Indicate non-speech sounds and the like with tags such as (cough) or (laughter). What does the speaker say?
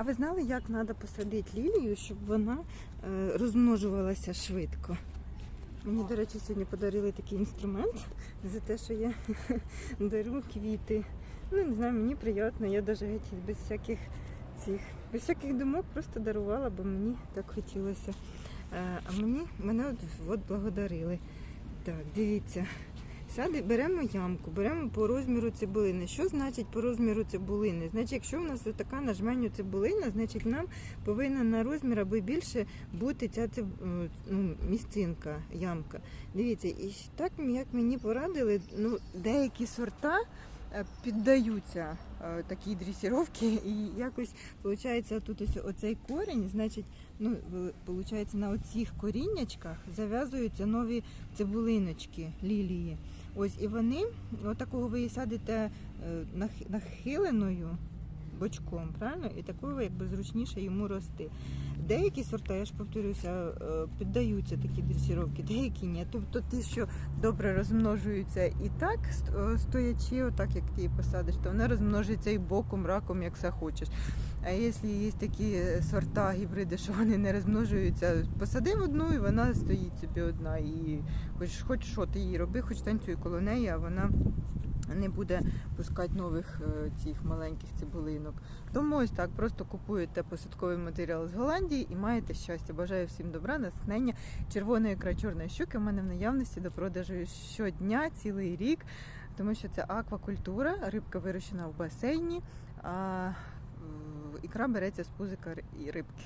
А ви знали, як треба посадити лілію, щоб вона е, розмножувалася швидко? Мені, до речі, сьогодні подарили такий інструмент за те, що я (laughs) дарю квіти. Ну, не знаю, мені приємно, я навіть без всяких цих, без всяких думок просто дарувала, бо мені так хотілося. Е, А мені мене от, от благодарили. Так, дивіться. Сади, беремо ямку, беремо по розміру цибулини. Що значить по розміру цибулини? Значить, якщо у нас така на жменю цибулина, значить нам повинна на розмір аби більше бути ця циб... е, ну, місцинка, ямка. Дивіться, і так як мені порадили, ну, деякі сорта піддаються е, такій дресіровці, і якось виходить тут ось оцей корінь, значить, ну, виходить, на оцих коріннячках зав'язуються нові цибулиночки, лілії. Ось і вони, отакого ви її садите е, нахиленою бочком, правильно? І такого якби зручніше йому рости. Деякі сорта, я ж повторюся, е, піддаються такі дресіровки, деякі ні. Тобто ті, що добре розмножуються і так, е, стоячи, отак як ти її посадиш, то вона розмножується і боком, раком, як все хочеш. А якщо є такі сорта, гібриди, що вони не розмножуються, посадив одну і вона стоїть собі одна. І хоч, хоч що ти її роби, хоч танцюй коло неї, а вона не буде пускати нових е, цих маленьких цибулинок. Тому ось так, просто купуєте посадковий матеріал з Голландії і маєте щастя. Бажаю всім добра, натхнення. Червоної ікра чорної щуки в мене в наявності до продажу щодня, цілий рік, тому що це аквакультура, рибка вирощена в басейні, а ікра береться з пузика і рибки.